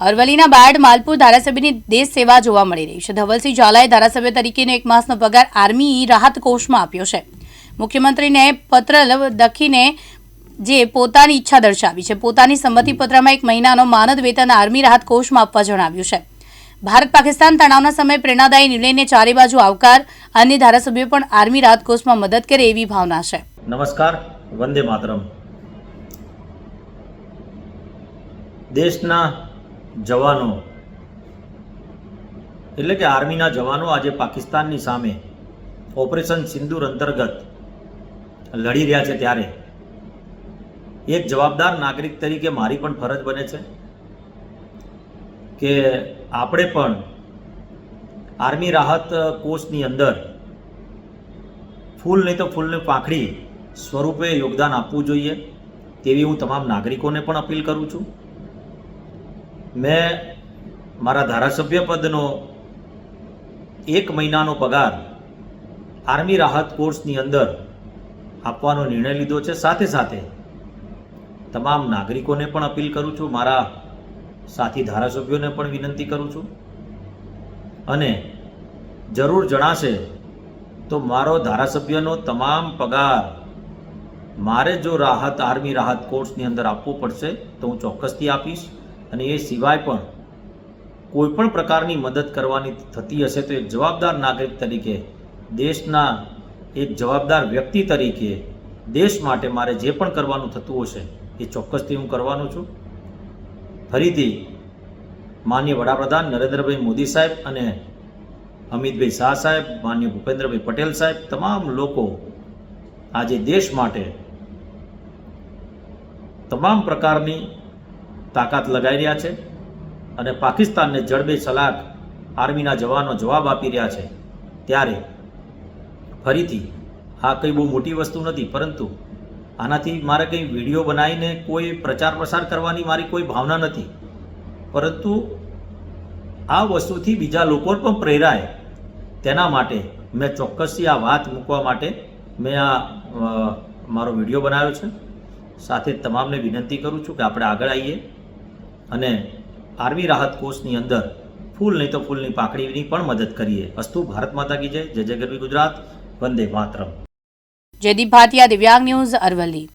અરવલ્લીના બાયડ માલપુર ધારાસભ્યની દેશ સેવા જોવા મળી રહી છે. ધવલસિંહ ઝાલાએ ધારાસભ્ય તરીકેનો એક માસનો પગાર આર્મી રાહત કોષમાં આપ્યો છે. મુખ્યમંત્રીને પત્ર લખીને જે પોતાની ઈચ્છા દર્શાવી છે. પોતાની સંમતિપત્રમાં એક મહિનાનો માનદ વેતન આર્મી રાહત કોષમાં આપવા જણાવ્યું છે. ભારત પાકિસ્તાન તણાવના સમયે પ્રેરણાદાયી નિર્ણયને ચારે બાજુ આવકાર અન્ય ધારાસભ્યો પણ આર્મી રાહત કોષમાં મદદ કરે એવી ભાવના છે. નમસ્કાર, વંદે માતરમ. દેશના જવાનો, એટલે કે આર્મીના જવાનો આજે પાકિસ્તાનની સામે ઓપરેશન સિંદૂર અંતર્ગત લડી રહ્યા છે ત્યારે. એક જવાબદાર નાગરિક તરીકે મારી પણ ફરજ બને છે કે આપણે પણ આર્મી રાહત કોષની અંદર ફૂલ નહીં તો ફૂલની પાંખડી સ્વરૂપે યોગદાન આપવું જોઈએ તેવી હું તમામ નાગરિકોને પણ અપીલ કરું છું. મેં મારા ધારાસભ્ય પદનો એક મહિનાનો પગાર આર્મી રાહત કોર્સની અંદર આપવાનો નિર્ણય લીધો છે. સાથે સાથે તમામ નાગરિકોને પણ અપીલ કરું છું, મારા સાથી ધારાસભ્યોને પણ વિનંતી કરું છું અને જરૂર જણાશે તો મારો ધારાસભ્યનો તમામ પગાર મારે જો રાહત, આર્મી રાહત કોર્સની અંદર આપવો પડશે તો હું ચોક્કસથી આપીશ. અને એ સિવાય પણ કોઈ પણ પ્રકારની મદદ કરવાની થતી હશે તો એક જવાબદાર નાગરિક તરીકે, દેશના એક જવાબદાર વ્યક્તિ તરીકે, દેશ માટે મારે જે પણ કરવાનું થતું હશે, એ ચોક્કસથી હું કરવાનો છું. ફરીથી માન્ય વડાપ્રધાન નરેન્દ્રભાઈ મોદી સાહેબ અને અમિતભાઈ શાહ સાહેબ, માન્ય ભૂપેન્દ્રભાઈ પટેલ સાહેબ, તમામ લોકો આજે દેશ માટે તમામ પ્રકારની તાકાત લગાવી રહ્યા છે અને પાકિસ્તાનને જડબે સલાક આર્મીના જવાનો જવાબ આપી રહ્યા છે. ત્યારે ફરીથી આ કંઈ બહુ મોટી વસ્તુ નથી, પરંતુ આનાથી મારે કંઈ વીડિયો બનાવીને કોઈ પ્રચાર પ્રસાર કરવાની મારી કોઈ ભાવના નથી. પરંતુ આ વસ્તુથી બીજા લોકો પણ પ્રેરાય. તેના માટે મેં ચોક્કસથી આ વાત મૂકવા માટે મેં આ મારો વીડિયો બનાવ્યો છે. સાથે તમામને વિનંતી કરું છું કે આપણે આગળ આવીએ. અને આર્મી રાહત કોષની અંદર ફૂલ નહીં તો ફૂલની પાકડીની પણ મદદ કરીએ. અસ્તુ, ભારત માતા કી જય. જય જય ગરવી ગુજરાત. વંદે માતરમ. જયદીપ ભાટિયા, દિવ્યાંગ ન્યૂઝ અરવલ્લી.